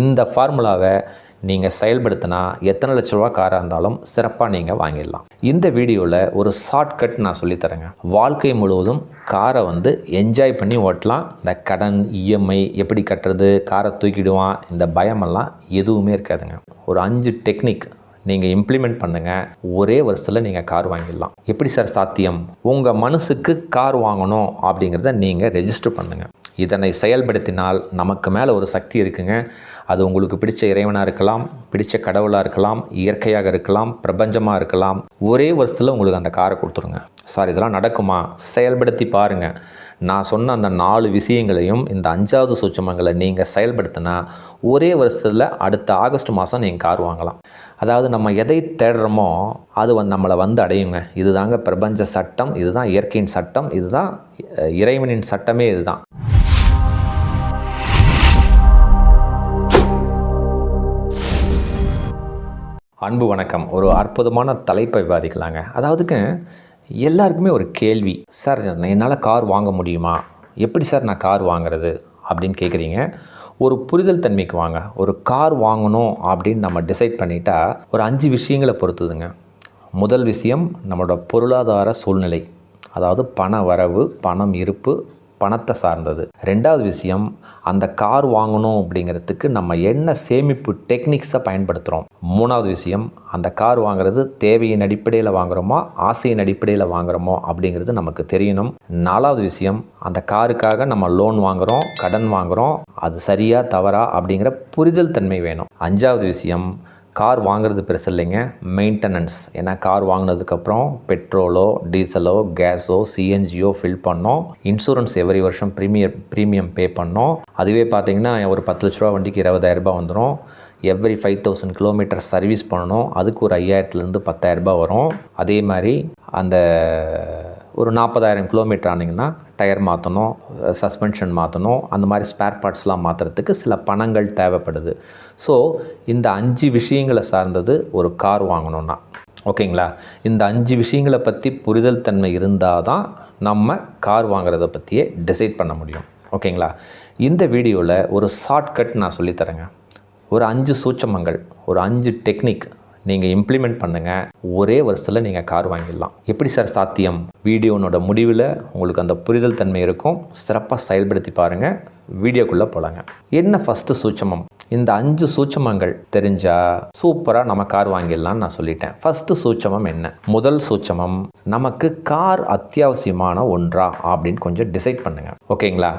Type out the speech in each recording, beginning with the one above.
இந்த ஃபார்முலாவை நீங்கள் செயல்படுத்தினா எத்தனை லட்ச ரூபா காராக இருந்தாலும் சிறப்பாக நீங்கள் வாங்கிடலாம். இந்த வீடியோவில் ஒரு ஷார்ட்கட் நான் சொல்லித்தரேங்க வாழ்க்கை முழுவதும் காரை வந்து என்ஜாய் பண்ணி ஓட்டலாம். இந்த கடன் இஎம்ஐ எப்படி கட்டுறது காரை தூக்கிடுவான் இந்த பயமெல்லாம் எதுவுமே இருக்காதுங்க. ஒரு அஞ்சு டெக்னிக் நீங்கள் இம்ப்ளிமெண்ட் பண்ணுங்கள் ஒரே வருஷத்தில் நீங்கள் கார் வாங்கிடலாம். எப்படி சார் சாத்தியம்? உங்கள் மனசுக்கு கார் வாங்கணும் அப்படிங்கிறத நீங்கள் ரெஜிஸ்டர் பண்ணுங்கள் இதனை செயல்படுத்தினால் நமக்கு மேலே ஒரு சக்தி இருக்குங்க. அது உங்களுக்கு பிடிச்ச இறைவனாக இருக்கலாம் பிடிச்ச கடவுளாக இருக்கலாம் இயற்கையாக இருக்கலாம் பிரபஞ்சமாக இருக்கலாம். ஒரே வருஷத்தில் உங்களுக்கு அந்த காரை கொடுத்துருங்க. சார் இதெல்லாம் நடக்குமா? செயல்படுத்தி பாருங்கள் நான் சொன்ன அந்த நாலு விஷயங்களையும் இந்த அஞ்சாவது சூட்சமங்களை நீங்கள் செயல்படுத்தினா ஒரே வருஷத்தில் அடுத்த ஆகஸ்ட் மாதம் நீங்கள் கார் வாங்கலாம். அதாவது நம்ம எதை தேடுறோமோ அது வந்து நம்மளை வந்து அடையுங்க. இதுதாங்க பிரபஞ்ச சட்டம் இதுதான் இயற்கையின் சட்டம் இதுதான் இறைவனின் சட்டமே இதுதான். அன்பு வணக்கம். ஒரு அற்புதமான தலைப்பை விவாதிக்கலாங்க. அதாவதுக்கு எல்லாருக்குமே ஒரு கேள்வி. சார் என்னால் கார் வாங்க முடியுமா? எப்படி சார் நான் கார் வாங்குறது? அப்படின்னு கேட்குறீங்க ஒரு புரிதல் தன்மைக்கு வாங்க. ஒரு கார் வாங்கணும் அப்படின்னு நம்ம டிசைட் பண்ணிட்டா ஒரு அஞ்சு விஷயங்களை பொறுத்துதுங்க. முதல் விஷயம் நம்மளோட பொருளாதார சூழ்நிலை. அதாவது பண வரவு பணம் இருப்பு பணத்தை சார்ந்தது. ரெண்டாவது விஷயம் அந்த கார் வாங்கணும் அப்படிங்கிறதுக்கு நம்ம என்ன சேமிப்பு டெக்னிக்ஸை பயன்படுத்துகிறோம் மூணாவது விஷயம் அந்த கார் வாங்குறது தேவையின் அடிப்படையில் வாங்குகிறோமா ஆசையின் அடிப்படையில் வாங்குறோமோ அப்படிங்கிறது நமக்கு தெரியணும். நாலாவது விஷயம் அந்த காருக்காக நம்ம லோன் வாங்குகிறோம் கடன் வாங்குகிறோம் அது சரியா தவறா அப்படிங்கிற புரிதல் தன்மை வேணும். அஞ்சாவது விஷயம் கார் வாங்குறது பெருசு இல்லைங்க. மெயின்டெனன்ஸ் ஏன்னா கார் வாங்கினதுக்கப்புறம் பெட்ரோலோ டீசலோ கேஸோ சிஎன்ஜியோ ஃபில் பண்ணோம். இன்சூரன்ஸ் எவ்ரி வருஷம் ப்ரீமியர் ப்ரீமியம் பே பண்ணோம். அதுவே பார்த்தீங்கன்னா ஒரு பத்து லட்ச ரூபா வண்டிக்கு இருபதாயிரரூபா வந்துடும் every five thousand kilometre service பண்ணணும். அதுக்கு ஒரு ஐயாயிரத்துலேருந்து பத்தாயிரரூபா வரும். அதே மாதிரி அந்த ஒரு நாற்பதாயிரம் கிலோமீட்டர் ஆனீங்கன்னா டயர் மாற்றணும் சஸ்பென்ஷன் மாற்றணும் அந்த மாதிரி ஸ்பேர் பார்ட்ஸ்லாம் மாற்றுறதுக்கு சில பணங்கள் தேவைப்படுது. ஸோ இந்த அஞ்சு விஷயங்களை சார்ந்தது ஒரு கார் வாங்கணுன்னா ஓகேங்களா? இந்த அஞ்சு விஷயங்களை பற்றி புரிதல் தன்மை இருந்தால் தான் நம்ம கார் வாங்குறத பற்றியே டிசைட் பண்ண முடியும். ஓகேங்களா? இந்த வீடியோவில் ஒரு ஷார்ட்கட் நான் சொல்லித்தரேங்க. ஒரு அஞ்சு சூட்சமங்கள் ஒரு அஞ்சு டெக்னிக் நீங்கள் இம்ப்ளிமெண்ட் பண்ணுங்கள் ஒரே வருஷத்தில் நீங்கள் கார் வாங்கிடலாம். எப்படி சார் சாத்தியம்? வீடியோனோட முடிவில் உங்களுக்கு அந்த புரிதல் தன்மை இருக்கும். சிறப்பாக செயல்படுத்தி பாருங்கள் வீடியோக்குள்ளே போகலாங்க என்ன ஃபஸ்ட்டு சூட்சமம்? இந்த அஞ்சு சூட்சமங்கள் தெரிஞ்சால் சூப்பராக நம்ம கார் வாங்கிடலாம்னு நான் சொல்லிட்டேன். ஃபஸ்ட்டு சூட்சமம் என்ன? முதல் சூட்சமம் நமக்கு கார் அத்தியாவசியமான ஒன்றா அப்படின்னு கொஞ்சம் டிசைட் பண்ணுங்கள் ஓகேங்களா?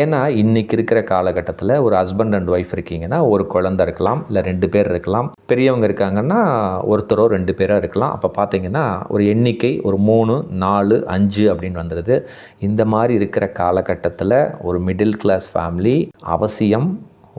ஏன்னா இன்றைக்கி இருக்கிற காலகட்டத்தில் ஒரு ஹஸ்பண்ட் அண்ட் ஒய்ஃப் இருக்கீங்கன்னா ஒரு குழந்தை இருக்கலாம் இல்லை ரெண்டு பேர் இருக்கலாம். பெரியவங்க இருக்காங்கன்னா ஒருத்தரோ ரெண்டு பேரோ இருக்கலாம். அப்போ பார்த்தீங்கன்னா ஒரு எண்ணிக்கை ஒரு மூணு நாலு அஞ்சு அப்படின்னு வந்துடுது இந்த மாதிரி இருக்கிற காலகட்டத்தில் ஒரு மிடில் கிளாஸ் ஃபேமிலி அவசியம்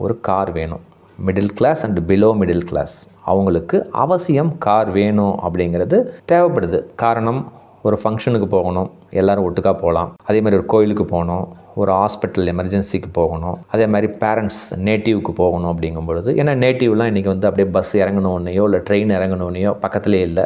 ஒரு கார் வேணும். Middle class and below middle class அவங்களுக்கு அவசியம் கார் வேணும் அப்படிங்கிறது தேவைப்படுது. காரணம் ஒரு ஃபங்க்ஷனுக்கு போகணும் எல்லாரும் ஒட்டுக்காக போகலாம். அதே மாதிரி ஒரு கோயிலுக்கு போகணும் ஒரு ஹாஸ்பிட்டல் எமர்ஜென்சிக்கு போகணும். அதே மாதிரி பேரண்ட்ஸ் நேட்டிவ்க்கு போகணும் அப்படிங்கும் பொழுது ஏன்னா நேட்டிவ்லாம் இன்றைக்கி வந்து அப்படியே பஸ் இறங்கணுன்னையோ இல்லை ட்ரெயின் இறங்கணுன்னையோ பக்கத்துலேயே இல்லை.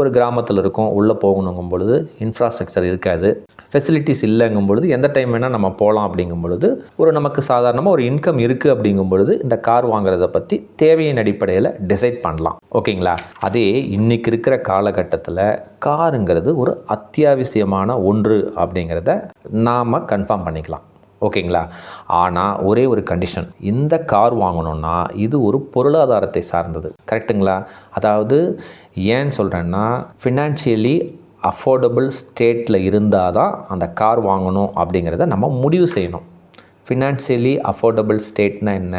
ஒரு கிராமத்தில் இருக்கும் உள்ளே போகணுங்கும் பொழுது இன்ஃப்ராஸ்ட்ரக்சர் இருக்காது. ஃபெசிலிட்டிஸ் இல்லைங்கும் பொழுது எந்த டைம் வேணால் நம்ம போகலாம் அப்படிங்கும் பொழுது ஒரு நமக்கு சாதாரணமாக ஒரு இன்கம் இருக்குது அப்படிங்கும் பொழுது இந்த கார் வாங்குறத பற்றி தேவையின் அடிப்படையில் டிசைட் பண்ணலாம். ஓகேங்களா? அதே இன்றைக்கி இருக்கிற காலகட்டத்தில் காருங்கிறது ஒரு அத்தியாவசியமான ஒன்று அப்படிங்கிறத நாம் கன்ஃபார்ம் பண்ணிக்கலாம். ஓகேங்களா? ஆனால் ஒரே ஒரு கண்டிஷன் இந்த கார் வாங்கணும்னா இது ஒரு பொருளாதாரத்தை சார்ந்தது. கரெக்டுங்களா அதாவது ஏன்னு சொல்கிறேன்னா ஃபினான்ஷியலி அஃபோர்டபுள் ஸ்டேட்டில் இருந்தால் தான் அந்த கார் வாங்கணும் அப்படிங்கிறத நம்ம முடிவு செய்யணும். ஃபினான்ஷியலி அஃபோர்டபுள் ஸ்டேட்னா என்ன?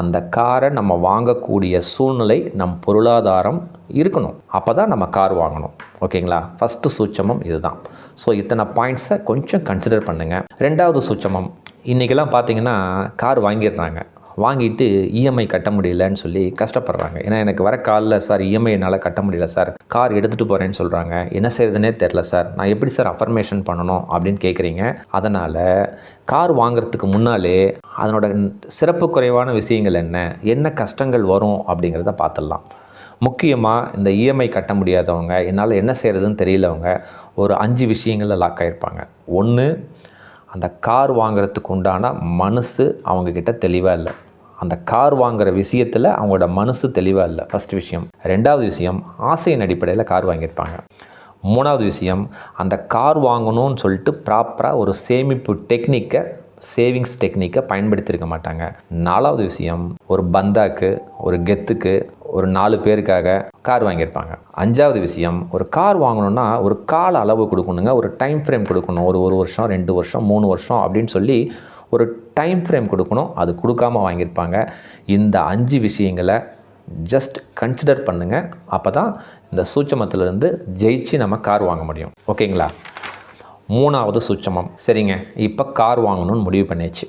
அந்த காரை நம்ம வாங்கக்கூடிய சூழ்நிலை நம் பொருளாதாரம் இருக்கணும். அப்போ தான் நம்ம கார் வாங்கணும். ஓகேங்களா ஃபஸ்ட்டு சூட்சமம் இதுதான். ஸோ இத்தனை பாயிண்ட்ஸை கொஞ்சம் கன்சிடர் பண்ணுங்கள் ரெண்டாவது சூட்சமம். இன்றைக்கெல்லாம் பார்த்தீங்கன்னா கார் வாங்கிடுறாங்க. வாங்கிட்டு இஎம்ஐ கட்ட முடியலன்னு சொல்லி கஷ்டப்படுறாங்க. ஏன்னா எனக்கு வர காலில் சார் இஎம்ஐ என்னால் கட்ட முடியல சார். கார் எடுத்துகிட்டு போகிறேன்னு சொல்கிறாங்க என்ன செய்யறதுனே தெரில சார். நான் எப்படி சார் அஃபர்மேஷன் பண்ணணும் அப்படின்னு கேட்குறீங்க அதனால் கார் வாங்குறதுக்கு முன்னாலே அதனோட சிறப்பு குறைவான விஷயங்கள் என்ன? என்ன கஷ்டங்கள் வரும் அப்படிங்கிறத பார்த்துடலாம். முக்கியமாக இந்த இஎம்ஐ கட்ட முடியாதவங்க என்னால் என்ன செய்கிறதுன்னு தெரியலவங்க ஒரு அஞ்சு விஷயங்களில் லாக் ஆகிருப்பாங்க ஒன்று அந்த கார் வாங்குறதுக்கு உண்டான மனசு அவங்கக்கிட்ட தெளிவாக இல்லை. அந்த கார் வாங்குற விஷயத்தில் அவங்களோட மனசு தெளிவாக இல்லை. ஃபஸ்ட் விஷயம். ரெண்டாவது விஷயம் ஆசையின் அடிப்படையில் கார் வாங்கியிருப்பாங்க. மூணாவது விஷயம் அந்த கார் வாங்கணும்னு சொல்லிட்டு ப்ராப்பராக ஒரு சேமிப்பு டெக்னிக்கை சேவிங்ஸ் டெக்னிக்கை பயன்படுத்தியிருக்க மாட்டாங்க. நாலாவது விஷயம் ஒரு பந்தாக்கு ஒரு கெத்துக்கு ஒரு நாலு பேருக்காக கார் வாங்கியிருப்பாங்க. அஞ்சாவது விஷயம் ஒரு கார் வாங்கணும்னா ஒரு கால அளவு கொடுக்கணுங்க ஒரு டைம் ஃப்ரேம் கொடுக்கணும். ஒரு ஒரு வருஷம் ரெண்டு வருஷம் மூணு வருஷம் அப்படின்னு சொல்லி ஒரு டைம் ஃப்ரேம் கொடுக்கணும். அது கொடுக்காம வாங்கியிருப்பாங்க. இந்த அஞ்சு விஷயங்களை ஜஸ்ட் கன்சிடர் பண்ணுங்கள் அப்போ தான் இந்த சூட்சமத்திலிருந்து ஜெயிச்சு நம்ம கார் வாங்க முடியும். ஓகேங்களா? மூணாவது சூட்சமம். சரிங்க. இப்போ கார் வாங்கணும்னு முடிவு பண்ணியாச்சு.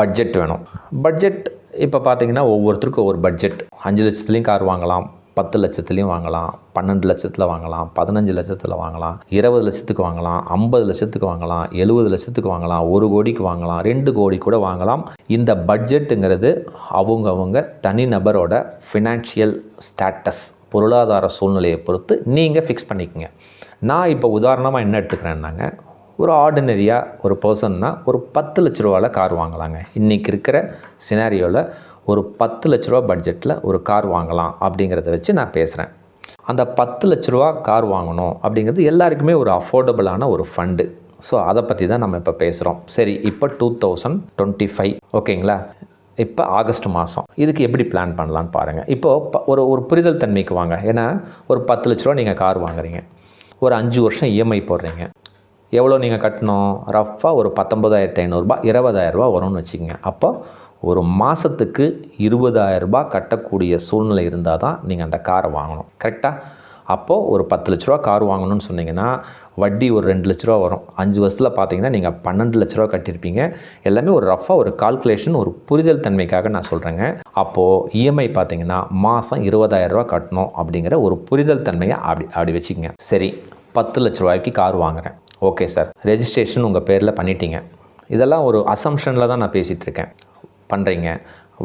பட்ஜெட் வேணும். பட்ஜெட் இப்போ பார்த்தீங்கன்னா ஒவ்வொருத்தருக்கும் ஒவ்வொரு பட்ஜெட் அஞ்சு லட்சத்துலேயும் கார் வாங்கலாம். பத்து லட்சத்துலேயும் வாங்கலாம் பன்னெண்டு லட்சத்தில் வாங்கலாம் பதினஞ்சு லட்சத்தில் வாங்கலாம் இருபது லட்சத்துக்கு வாங்கலாம் ஐம்பது லட்சத்துக்கு வாங்கலாம் எழுபது லட்சத்துக்கு வாங்கலாம் ஒரு கோடிக்கு வாங்கலாம் ரெண்டு கோடி கூட வாங்கலாம். இந்த பட்ஜெட்டுங்கிறது அவங்கவுங்க தனிநபரோட ஃபினான்ஷியல் ஸ்டேட்டஸ் பொருளாதார சூழ்நிலையை பொறுத்து நீங்கள் ஃபிக்ஸ் பண்ணிக்கோங்க. நான் இப்போ உதாரணமாக என்ன எடுத்துக்கிறேன்னாங்க ஒரு ஆர்டினரியாக ஒரு பர்சன்னா ஒரு பத்து லட்ச ரூபாவில் கார் வாங்கலாங்க. இன்றைக்கி இருக்கிற சினாரியோவில் ஒரு பத்து லட்ச ரூபா பட்ஜெட்டில் ஒரு கார் வாங்கலாம் அப்படிங்கிறத வச்சு நான் பேசுகிறேன் அந்த பத்து லட்ச ரூபா கார் வாங்கணும் அப்படிங்கிறது எல்லாருக்குமே ஒரு அஃபோர்டபுளான ஒரு ஃபண்டு ஸோ அதை பற்றி தான் நம்ம இப்போ பேசுகிறோம் சரி இப்போ டூ தௌசண்ட் டுவெண்ட்டி ஃபைவ் ஓகேங்களா? இப்போ ஆகஸ்ட் மாதம் இதுக்கு எப்படி பிளான் பண்ணலான்னு பாருங்கள் இப்போது ஒரு ஒரு புரிதல் தன்மைக்கு வாங்க. ஏன்னா ஒரு பத்து லட்ச ரூபா நீங்கள் கார் வாங்குறீங்க. ஒரு அஞ்சு வருஷம் இஎம்ஐ போடுறீங்க. எவ்வளோ நீங்கள் கட்டணும்? ரஃப்பாக ஒரு பத்தொம்பதாயிரத்து ஐநூறுரூபா இருபதாயிரரூபா வரும்னு வச்சுக்கோங்க. அப்போ ஒரு மாதத்துக்கு இருபதாயிரரூபா கட்டக்கூடிய சூழ்நிலை இருந்தால் தான் நீங்கள் அந்த காரை வாங்கணும். கரெக்டாக அப்போது ஒரு பத்து லட்ச ரூபா கார் வாங்கணும்னு சொன்னீங்கன்னா வட்டி ஒரு ரெண்டு லட்ச ரூபா வரும். அஞ்சு வருஷத்தில் பார்த்தீங்கன்னா நீங்கள் பன்னெண்டு லட்ச ரூபா கட்டியிருப்பீங்க. எல்லாமே ஒரு ரஃபாக ஒரு கால்குலேஷன் ஒரு புரிதல் தன்மைக்காக நான் சொல்கிறேங்க அப்போது இஎம்ஐ பார்த்தீங்கன்னா மாதம் இருபதாயிரம் ரூபா கட்டணும் அப்படிங்கிற ஒரு புரிதல் தன்மையை அப்படி அப்படி வச்சுக்கோங்க. சரி பத்து லட்ச ரூபாய்க்கு கார் வாங்குகிறேன் ஓகே சார் ரெஜிஸ்ட்ரேஷன் உங்கள் பேரில் பண்ணிட்டீங்க. இதெல்லாம் ஒரு அசம்ஷனில் தான் நான் பேசிகிட்ருக்கேன் பண்ணுறீங்க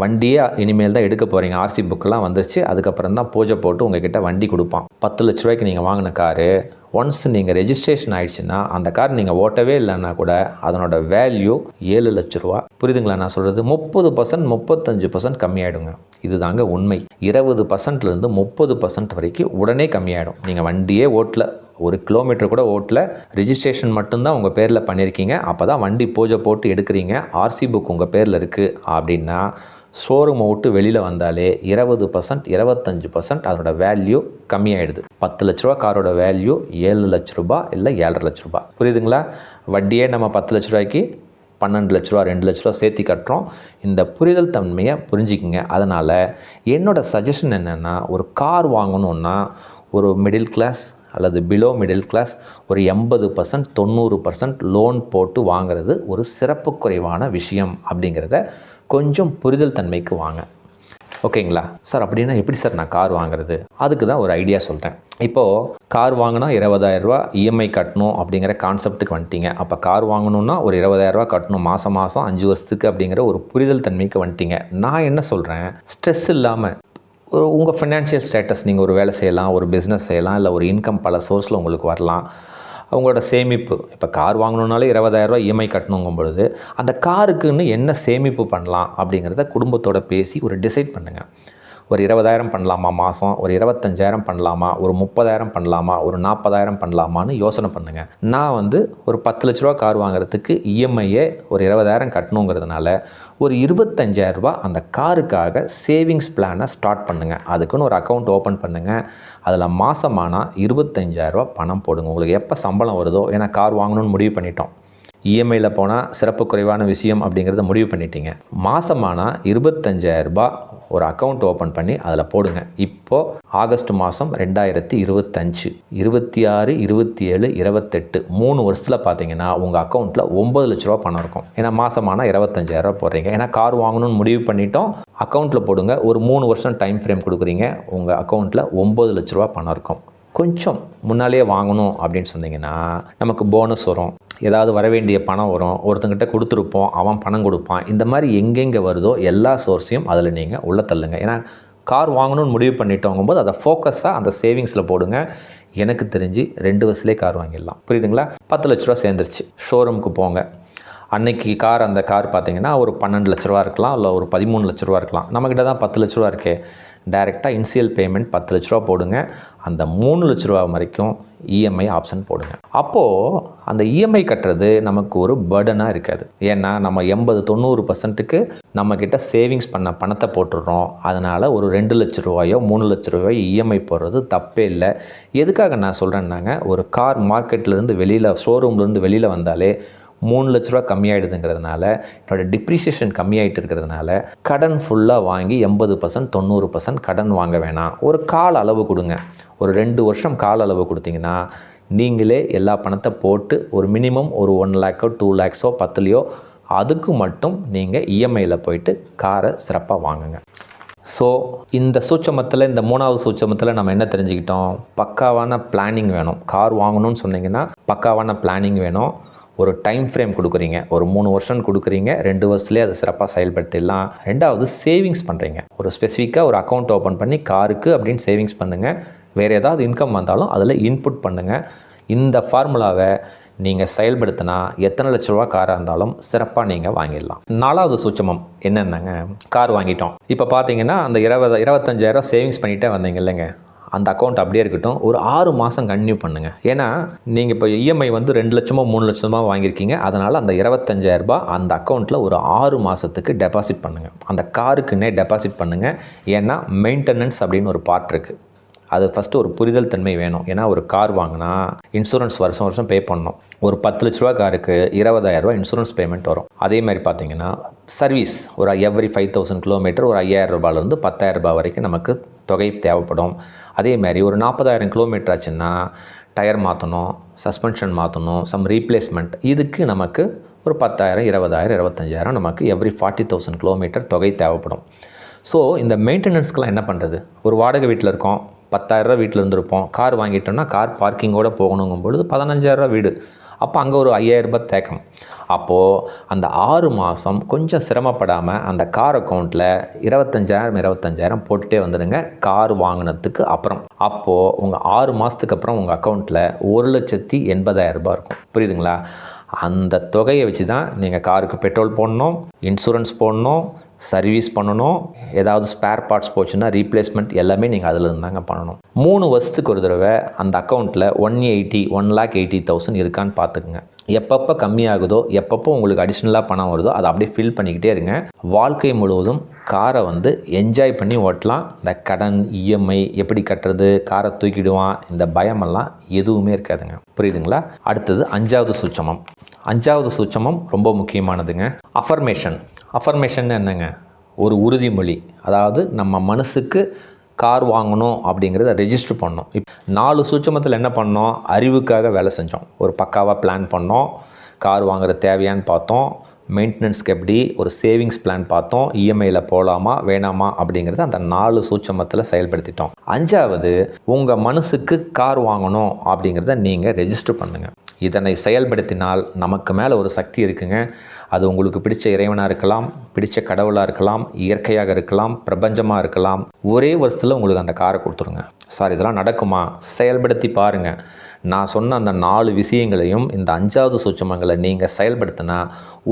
வண்டியே இனிமேல் தான் எடுக்க போகிறீங்க ஆர்சி புக்கெலாம் வந்துருச்சு. அதுக்கப்புறம் தான் பூஜை போட்டு உங்ககிட்ட வண்டி கொடுப்பான். பத்து லட்ச ரூபாய்க்கு நீங்கள் வாங்கின காரு ஒன்ஸ் நீங்கள் ரெஜிஸ்ட்ரேஷன் ஆகிடுச்சுன்னா அந்த கார் நீங்கள் ஓட்டவே இல்லைன்னா கூட அதனோட வேல்யூ ஏழு லட்ச ரூபா. புரியுதுங்களா நான் சொல்கிறது முப்பது பர்சன்ட் முப்பத்தஞ்சு பர்சன்ட் கம்மியாயிடுங்க. இதுதாங்க உண்மை. இருபது பர்சன்ட்லேருந்து முப்பது பர்சன்ட் வரைக்கும் உடனே கம்மியாயிடும். நீங்கள் வண்டியே ஓட்டல. ஒரு கிலோமீட்டர் கூட ஓட்டில். ரிஜிஸ்ட்ரேஷன் மட்டும்தான் உங்கள் பேரில் பண்ணியிருக்கீங்க அப்போ தான் வண்டி பூஜை போட்டு எடுக்கிறீங்க. ஆர்சி புக் உங்கள் பேரில் இருக்குது அப்படின்னா ஷோரூமை விட்டு வெளியில் வந்தாலே இருபது பர்சன்ட் இருபத்தஞ்சு பர்சன்ட் அதோட வேல்யூ கம்மியாயிடுது. பத்து லட்ச ரூபா காரோட வேல்யூ ஏழு லட்ச ரூபா இல்லை ஏழரை லட்ச ரூபா. புரியுதுங்களா? வட்டியே நம்ம பத்து லட்ச ரூபாய்க்கு பன்னெண்டு லட்ச ரூபா ரெண்டு லட்ச ரூபா சேர்த்து கட்டுறோம். இந்த புரிதல் தன்மையை புரிஞ்சிக்கங்க. அதனால் என்னோடய சஜஷன் என்னென்னா ஒரு கார் வாங்கணுன்னா ஒரு மிடில் கிளாஸ் அல்லது பிலோ மிடில் கிளாஸ் ஒரு எண்பது பர்சன்ட் தொண்ணூறு பர்சன்ட் லோன் போட்டு வாங்குறது ஒரு சிறப்பு குறைவான விஷயம் அப்படிங்கிறத கொஞ்சம் புரிதல் தன்மைக்கு வாங்க. ஓகேங்களா சார் அப்படின்னா எப்படி சார் நான் கார் வாங்குறது? அதுக்கு தான் ஒரு ஐடியா சொல்கிறேன் இப்போது கார் வாங்கினா இருபதாயிரரூவா இஎம்ஐ கட்டணும் அப்படிங்கிற கான்செப்ட்டுக்கு வந்துட்டீங்க. அப்போ கார் வாங்கணுன்னா ஒரு இருபதாயிரரூவா கட்டணும். மாதம் மாதம் அஞ்சு வருஷத்துக்கு அப்படிங்கிற ஒரு புரிதல் தன்மைக்கு வந்துட்டீங்க. நான் என்ன சொல்கிறேன் ஸ்ட்ரெஸ் இல்லாமல் ஒரு உங்கள் ஃபினான்ஷியல் ஸ்டேட்டஸ் நீங்கள் ஒரு வேலை செய்யலாம் ஒரு பிஸ்னஸ் செய்யலாம் இல்லை ஒரு இன்கம் பல சோர்ஸில் உங்களுக்கு வரலாம். உங்களோட சேமிப்பு இப்போ கார் வாங்கணுன்னாலே இருபதாயிரரூவா இஎம்ஐ கட்டணுங்கும் பொழுது அந்த காருக்குன்னு என்ன சேமிப்பு பண்ணலாம் அப்படிங்கிறத குடும்பத்தோட பேசி ஒரு டிசைட் பண்ணுங்கள் ஒரு இருபதாயிரம் பண்ணலாமா மாதம் ஒரு இருபத்தஞ்சாயிரம் பண்ணலாமா? ஒரு முப்பதாயிரம் பண்ணலாமா? ஒரு நாற்பதாயிரம் பண்ணலாமான்னு யோசனை பண்ணுங்கள் நான் வந்து ஒரு பத்து லட்ச ரூபா கார் வாங்குறதுக்கு இஎம்ஐயே ஒரு இருபதாயிரம் கட்டணுங்கிறதுனால ஒரு இருபத்தஞ்சாயிரம் ரூபா அந்த காருக்காக சேவிங்ஸ் பிளானை ஸ்டார்ட் பண்ணுங்கள் அதுக்குன்னு ஒரு அக்கௌண்ட் ஓப்பன் பண்ணுங்கள் அதில் மாதமானால் இருபத்தஞ்சாயிரரூபா பணம் போடுங்க. உங்களுக்கு எப்போ சம்பளம் வருதோ? ஏன்னா கார் வாங்கணும்னு முடிவு பண்ணிட்டோம். இஎம்ஐயில் போனால் சிறப்பு குறைவான விஷயம் அப்படிங்கிறத முடிவு பண்ணிட்டீங்க. மாதமானால் இருபத்தஞ்சாயிரரூபா ஒரு அக்கௌண்ட் ஓப்பன் பண்ணி அதில் போடுங்க. இப்போது ஆகஸ்ட் மாதம் ரெண்டாயிரத்தி இருபத்தஞ்சு இருபத்தி ஆறு இருபத்தி ஏழு இருபத்தெட்டு மூணு வருஷத்தில் பார்த்தீங்கன்னா உங்கள் அக்கௌண்ட்டில் ஒம்பது லட்ச ரூபா பணம் இருக்கும். ஏன்னா மாதமானால் இருபத்தஞ்சாயிரரூபா போடுறீங்க. ஏன்னா கார் வாங்கணும்னு முடிவு பண்ணிட்டோம். அக்கௌண்ட்டில் போடுங்க. ஒரு மூணு வருஷம் டைம் ஃப்ரேம் கொடுக்குறீங்க. உங்கள் அக்கௌண்ட்டில் ஒம்பது லட்ச ரூபா பணம் இருக்கும். கொஞ்சம் முன்னாலேயே வாங்கணும் அப்படின்னு சொன்னீங்கன்னா நமக்கு போனஸ் வரும். ஏதாவது வர வேண்டிய பணம் வரும் ஒருத்தங்கிட்ட கொடுத்துருப்போம் அவன் பணம் கொடுப்பான். இந்த மாதிரி எங்கெங்கே வருதோ எல்லா சோர்ஸையும் அதில் நீங்கள் உள்ளே தள்ளுங்க. ஏன்னா கார் வாங்கணும்னு முடிவு பண்ணிட்டோங்கும்போது அதை ஃபோக்கஸாக அந்த சேவிங்ஸில் போடுங்க. எனக்கு தெரிஞ்சு ரெண்டு வருஷத்துலேயே கார் வாங்கிடலாம். புரியுதுங்களா? பத்து லட்ச ரூபா சேர்ந்துருச்சு. ஷோரூமுக்கு போங்க. அன்னைக்கு கார் அந்த கார் பார்த்தீங்கன்னா ஒரு பன்னெண்டு லட்ச ரூபா இருக்கலாம் இல்லை ஒரு பதிமூணு லட்ச ரூபா இருக்கலாம். நம்மக்கிட்ட தான் பத்து லட்ச ரூபா இருக்கே. டைரெக்டாக இன்சியல் பேமெண்ட் பத்து லட்ச ரூபா போடுங்க. அந்த மூணு லட்ச ரூபா வரைக்கும் இஎம்ஐ ஆப்ஷன் போடுங்க. அப்போது அந்த இஎம்ஐ கட்டுறது நமக்கு ஒரு பேர்டனாக இருக்காது. ஏன்னா நம்ம எண்பது தொண்ணூறு பர்சன்ட்டுக்கு நம்மக்கிட்ட சேவிங்ஸ் பண்ண பணத்தை போட்டுடுறோம். அதனால் ஒரு ரெண்டு லட்ச ரூபாயோ மூணு லட்ச ரூபாயோ இஎம்ஐ போடுறது தப்பே இல்லை. எதுக்காக நான் சொல்கிறேன்னாங்க ஒரு கார் மார்க்கெட்லேருந்து வெளியில் ஷோரூம்லேருந்து வெளியில் வந்தாலே மூணு லட்ச ரூபா கம்மியாயிடுதுங்கிறதுனால என்னோடய டிப்ரிசியேஷன் கம்மியாயிட்டு இருக்கிறதுனால கடன் ஃபுல்லாக வாங்கி எண்பது பர்சன்ட் தொண்ணூறு பர்சன்ட் கடன் வாங்க வேணாம். ஒரு கால அளவு கொடுங்க. ஒரு ரெண்டு வருஷம் கால அளவு கொடுத்தீங்கன்னா நீங்களே எல்லா பணத்தை போட்டு ஒரு மினிமம் ஒரு ஒன் லேக்கோ டூ லேக்ஸோ பத்துலையோ அதுக்கு மட்டும் நீங்கள் இஎம்ஐயில் போயிட்டு காரை சிறப்பாக வாங்குங்க. ஸோ இந்த சூட்சமத்தில் இந்த மூணாவது சூட்சமத்தில் நம்ம என்ன தெரிஞ்சுக்கிட்டோம்? பக்காவான பிளானிங் வேணும். கார் வாங்கணும்னு சொன்னீங்கன்னா பக்காவான பிளானிங் வேணும். ஒரு டைம் ஃப்ரேம் கொடுக்குறீங்க. ஒரு மூணு வருஷம் கொடுக்குறீங்க. ரெண்டு வருஷத்துலேயே அதை சிறப்பாக செயல்படுத்திடலாம். ரெண்டாவது சேவிங்ஸ் பண்ணுறீங்க ஒரு ஸ்பெசிஃபிக்காக ஒரு அக்கௌண்ட் ஓப்பன் பண்ணி காருக்கு அப்படின்னு சேவிங்ஸ் பண்ணுங்கள் வேறு ஏதாவது இன்கம் வந்தாலும் அதில் இன்புட் பண்ணுங்கள் இந்த ஃபார்முலாவை நீங்கள் செயல்படுத்தினா எத்தனை லட்ச ரூபா காராக இருந்தாலும் சிறப்பாக நீங்கள் வாங்கிடலாம். நாலாவது சூட்சமம் என்னென்னங்க? கார் வாங்கிட்டோம். இப்போ பார்த்தீங்கன்னா அந்த இருபது இருபத்தஞ்சாயிரம் சேவிங்ஸ் பண்ணிகிட்டே வந்தீங்க இல்லைங்க. அந்த அக்கௌண்ட் அப்படியே இருக்கட்டும் ஒரு ஆறு மாதம் கன்டினியூ பண்ணுங்கள் ஏன்னா நீங்கள் இப்போ இஎம்ஐ வந்து ரெண்டு லட்சமோ மூணு லட்சமோ வாங்கியிருக்கீங்க. அதனால் அந்த இருபத்தஞ்சாயிரரூபா அந்த அக்கௌண்ட்டில் ஒரு ஆறு மாதத்துக்கு டெபாசிட் பண்ணுங்கள் அந்த காருக்குன்னே டெபாசிட் பண்ணுங்கள் ஏன்னா மெயின்டெனன்ஸ் அப்படின்னு ஒரு பார்ட் இருக்குது அது ஃபஸ்ட்டு ஒரு புரிதல் தன்மை வேணும். ஏன்னா ஒரு கார் வாங்கினா இன்சூரன்ஸ் வருஷம் வருஷம் பே பண்ணணும். ஒரு பத்து லட்ச ரூபா காருக்கு இருபதாயிரரூபா இன்சூரன்ஸ் பேமெண்ட் வரும். அதே மாதிரி பார்த்தீங்கன்னா சர்வீஸ் ஒரு எவ்ரி ஃபைவ் தௌசண்ட் கிலோமீட்டர் ஒரு ஐயாயிரம் ரூபாயிலேருந்து பத்தாயிரம் ரூபாய் வரைக்கும் நமக்கு தொகை தேவைப்படும். அதே மாதிரி ஒரு நாற்பதாயிரம் கிலோமீட்டர் ஆச்சுன்னா டயர் மாற்றணும் சஸ்பென்ஷன் மாற்றணும் சம் ரீப்ளேஸ்மெண்ட் இதுக்கு நமக்கு ஒரு பத்தாயிரம் இருபதாயிரம் இருபத்தஞ்சாயிரம் நமக்கு எவ்ரி ஃபார்ட்டி தௌசண்ட் கிலோமீட்டர் தொகை தேவைப்படும். ஸோ இந்த மெயின்டெனன்ஸ்க்கெலாம் என்ன பண்ணுறது ஒரு வாடகை வீட்டில் இருக்கோம் பத்தாயிரரூவா வீட்டில் இருந்திருப்போம். கார் வாங்கிட்டோம்னா கார் பார்க்கிங்கோடு போகணுங்கும் பொழுது பதினஞ்சாயிரரூவா வீடு. அப்போ அங்கே ஒரு ஐயாயிரரூபா தேக்கம். அப்போது அந்த ஆறு மாதம் கொஞ்சம் சிரமப்படாமல் அந்த கார் அக்கௌண்ட்டில் இருபத்தஞ்சாயிரம் இருபத்தஞ்சாயிரம் போட்டுகிட்டே வந்துடுங்க. கார் வாங்கினதுக்கு அப்புறம். அப்போது உங்கள் ஆறு மாதத்துக்கு அப்புறம் உங்கள் அக்கௌண்ட்டில் ஒரு லட்சத்தி எண்பதாயிரம் ரூபாய் இருக்கும். புரியுதுங்களா? அந்த தொகையை வச்சு தான் நீங்கள் காருக்கு பெட்ரோல் போடணும் இன்சூரன்ஸ் போடணும் சர்வீஸ் பண்ணணும். ஏதாவது ஸ்பேர் பார்ட்ஸ் போச்சுன்னா ரீப்ளேஸ்மெண்ட் எல்லாமே நீங்கள் அதில் இருந்தாங்க பண்ணணும். மூணு வருஷத்துக்கு ஒரு தடவை அந்த அக்கௌண்ட்டில் one eighty one lakh eighty thousand இருக்கான்னு பார்த்துக்குங்க. எப்பப்போ கம்மியாகுதோ எப்பப்போ உங்களுக்கு அடிஷ்னலாக பணம் வருதோ அதை அப்படியே ஃபில் பண்ணிக்கிட்டே இருங்க. வாழ்க்கை முழுவதும் காரை வந்து என்ஜாய் பண்ணி ஓட்டலாம். இந்த கடன் இஎம்ஐ எப்படி கட்டுறது காரை தூக்கிடுவான் இந்த பயமெல்லாம் எதுவுமே இருக்காதுங்க. புரியுதுங்களா? அடுத்தது அஞ்சாவது சூட்சமம். அஞ்சாவது சூட்சமம் ரொம்ப முக்கியமானதுங்க. அஃபர்மேஷன் அஃபர்மேஷன் என்னங்க? ஒரு உறுதிமொழி. அதாவது நம்ம மனசுக்கு கார் வாங்கணும் அப்படிங்கிறத ரெஜிஸ்டர் பண்ணோம். இப் நாலு சூட்சமத்தில் என்ன பண்ணோம்? அறிவுக்காக வேலை செஞ்சோம். ஒரு பக்காவாக பிளான் பண்ணோம். கார் வாங்குற தேவையான்னு பார்த்தோம். மெயின்டெனன்ஸ்க்கு எப்படி? ஒரு சேவிங்ஸ் பிளான் பார்த்தோம். இஎம்ஐயில் போகலாமா வேணாமா? அப்படிங்கிறத அந்த நாலு சூட்சமத்தில் செயல்படுத்திட்டோம். அஞ்சாவது உங்கள் மனசுக்கு கார் வாங்கணும் அப்படிங்கிறத நீங்கள் ரெஜிஸ்டர் பண்ணுங்கள் இதனை செயல்படுத்தினால் நமக்கு மேலே ஒரு சக்தி இருக்குங்க. அது உங்களுக்கு பிடிச்ச இறைவனாக இருக்கலாம் பிடிச்ச கடவுளாக இருக்கலாம் இயற்கையாக இருக்கலாம் பிரபஞ்சமாக இருக்கலாம். ஒரே வருஷத்தில் உங்களுக்கு அந்த காரை கொடுத்துருங்க. சார் இதெல்லாம் நடக்குமா? செயல்படுத்தி பாருங்கள் நான் சொன்ன அந்த நாலு விஷயங்களையும் இந்த அஞ்சாவது சூட்சமங்களை நீங்கள் செயல்படுத்தினா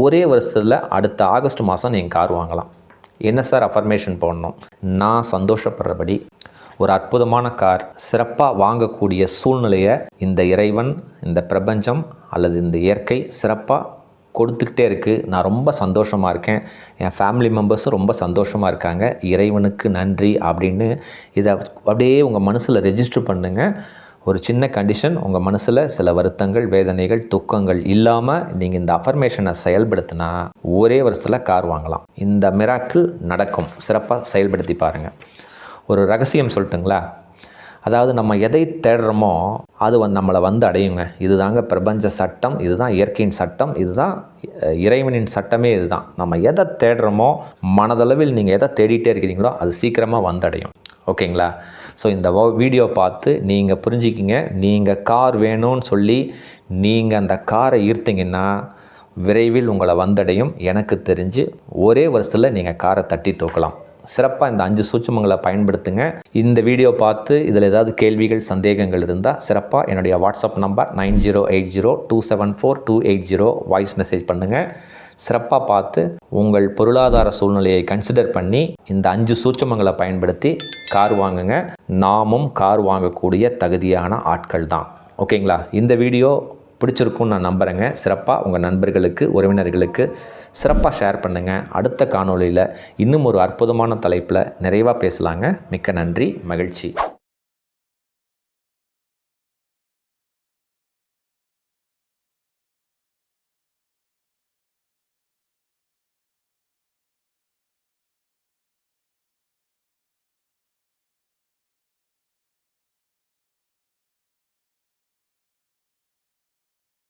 ஒரே வருஷத்தில் அடுத்த ஆகஸ்ட் மாதம் நீங்கள் கார் வாங்கலாம். என்ன சார் அஃபர்மேஷன் போடணும்? நான் சந்தோஷப்படுறபடி ஒரு அற்புதமான கார் சிறப்பாக வாங்கக்கூடிய சூழ்நிலையை இந்த இறைவன் இந்த பிரபஞ்சம் அல்லது இந்த இயற்கை சிறப்பாக கொடுத்துக்கிட்டே இருக்குது நான் ரொம்ப சந்தோஷமாக இருக்கேன். என் ஃபேமிலி மெம்பர்ஸும் ரொம்ப சந்தோஷமாக இருக்காங்க. இறைவனுக்கு நன்றி அப்படின்னு இதை அப்படியே உங்கள் மனசில் ரெஜிஸ்டர் பண்ணுங்கள் ஒரு சின்ன கண்டிஷன் உங்கள் மனசில் சில வருத்தங்கள் வேதனைகள் துக்கங்கள் இல்லாமல் நீங்கள் இந்த அஃபர்மேஷனை செயல்படுத்தினா ஒரே வருஷத்தில் கார் வாங்கலாம். இந்த மிராக்கிள் நடக்கும். சிறப்பாக செயல்படுத்தி பாருங்கள் ஒரு ரகசியம் சொல்லட்டுங்களா? அதாவது நம்ம எதை தேடுறோமோ அது வந்து நம்மளை வந்து அடையுங்க. இதுதாங்க பிரபஞ்ச சட்டம் இதுதான் இயற்கையின் சட்டம் இதுதான் இறைவனின் சட்டமே இதுதான். நம்ம எதை தேடுறோமோ மனதளவில் நீங்கள் எதை தேடிட்டே இருக்கிறீங்களோ அது சீக்கிரமாக வந்தடையும் ஓகேங்களா? ஸோ இந்த வீடியோ பார்த்து நீங்கள் புரிஞ்சுக்கிங்க. நீங்கள் கார் வேணும்னு சொல்லி நீங்கள் அந்த காரை ஈர்த்தீங்கன்னா விரைவில் உங்களை வந்தடையும் எனக்கு தெரிஞ்சு ஒரே வருஷத்தில் நீங்கள் காரை தட்டி தூக்கலாம். சிறப்பாக இந்த அஞ்சு சூட்சமங்களை பயன்படுத்துங்க. இந்த வீடியோ பார்த்து இதில் ஏதாவது கேள்விகள் சந்தேகங்கள் இருந்தால் சிறப்பாக என்னுடைய WhatsApp number nine zero eight zero two seven four two eight zero voice message பண்ணுங்கள் சிறப்பாக பார்த்து உங்கள் பொருளாதார சூழ்நிலையை கன்சிடர் பண்ணி இந்த அஞ்சு சூட்சமங்களை பயன்படுத்தி கார் வாங்குங்க. நாமும் கார் வாங்கக்கூடிய தகுதியான ஆட்கள் தான் ஓகேங்களா? இந்த வீடியோ பிடிச்சிருக்கும்னு நான் நம்புகிறேங்க சிறப்பாக உங்கள் நண்பர்களுக்கு உறவினர்களுக்கு சிறப்பாக ஷேர் பண்ணுங்கள் அடுத்த காணொளியில் இன்னும் ஒரு அற்புதமான தலைப்பில் நிறைவாக பேசலாங்க. மிக்க நன்றி மகிழ்ச்சி.